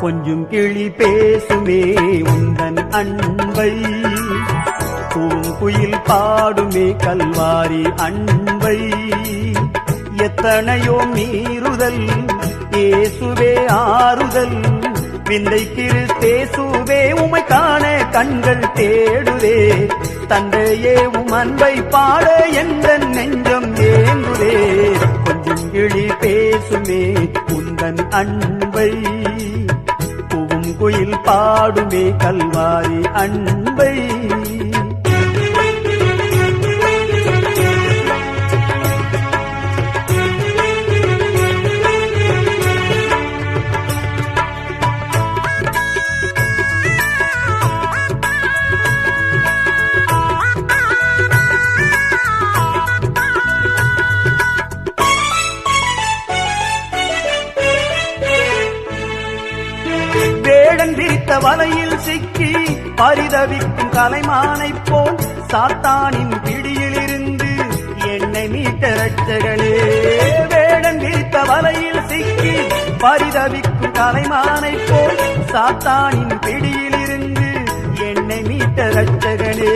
கொஞ்சம் கிளி பேசுமே உந்தன் அன்பை. பூங்குயில் பாடுமே கல்வாரி அன்பை. எத்தனையோ மீறுதல் ஏசுவே ஆறுதல். விந்தை கிறிஸ்தேசுவே உமை காண கண்கள் தேடுதே. தந்தையே உம் அன்பை பாட எந்த நெஞ்சம் ஏங்குதே. கொஞ்சம் கிளி பேசுமே உந்தன் அன்பை. குயில் பாடுமே கல்வாரி அன்பை வேடன் பிடித்த வலையில் சிக்கி பரிதவிக்கும் கலைமானை போல் சாத்தானின் பிடியிலிருந்து என்னை மீட்ட ரட்சகனே வேடன் பிடித்த வலையில் சிக்கி பரிதவிக்கும் கலைமானை போல் சாத்தானின் பிடியிலிருந்து என்னை மீட்ட ரட்சகனே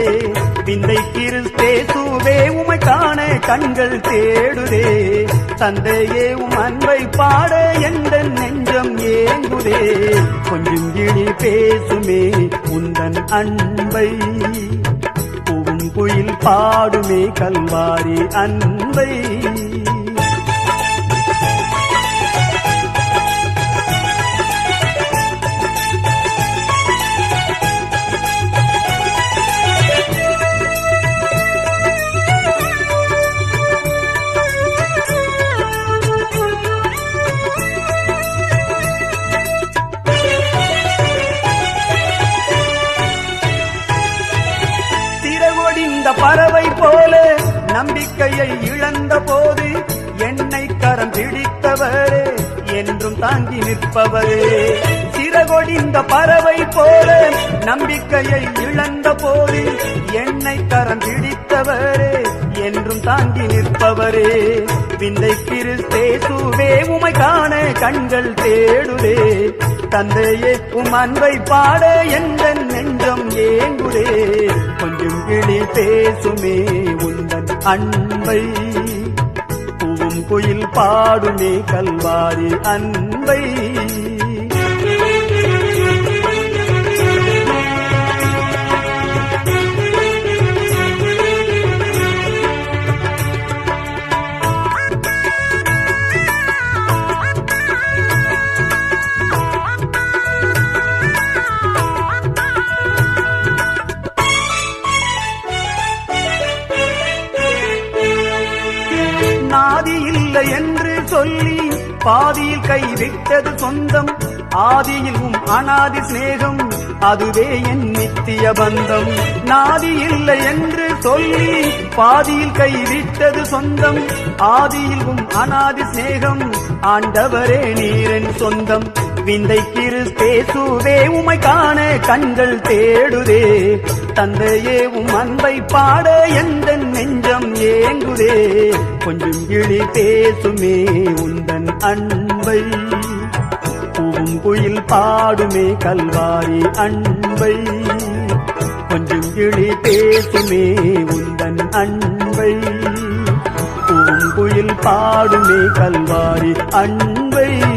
விந்தை கிறிஸ்தேசுவே உமை காண கண்கள் தேடுதே. தந்தையே உம் அன்பை பாட எந்த நெஞ்சம் ஏங்குதே. கொஞ்சம் கிளி பேசுமே உந்தன் அன்பை. பூவும் குயில் பாடுமே கல்வாரி அன்பை. நம்பிக்கையை இழந்த போது என்னை கரம் பிடித்தவரே என்றும் தாங்கி நிற்பவரே. சிறகொடிந்த பறவை போல நம்பிக்கையை இழந்த போது என்னை கரம் பிடித்தவரே என்றும் தாங்கி நிற்பவரே. விந்தை கிறிஸ்தேசுவே உமை காண கண்கள் தேடுதே. தந்தையே உம் அன்பை பாட எந்த நெஞ்சம் ஏங்குதே. கொஞ்சம் கிளி பேசுமே உந்தன் அன்பை. பூவும் குயில் பாடுமே கல்வாரி அன்பை. என்று சொல்லி பாதியில் கைவிட்டது சொந்தம். ஆதியில் உம் அனாதி சிநேகம் அதுவே என் நித்திய பந்தம். நாதி இல்லை என்று சொல்லி பாதியில் கைவிட்டது சொந்தம். ஆதியில் உம் அனாதி சிநேகம் ஆண்டவரே நீரன் சொந்தம். விந்தை கிறிஸ்தேசுவே உமை காண கண்கள் தேடுதே. தந்தையே உம் அன்பை பாட எந்த நெஞ்சம்? ஏங்குதே கொஞ்சம் கிளி பேசுமே உந்தன் அன்பை. பூவும் குயில் பாடுமே கல்வாரி அன்பை. கொஞ்சம் கிளி பேசுமே உந்தன் அன்பை. பூவும் குயில் பாடுமே கல்வாரி அன்பை.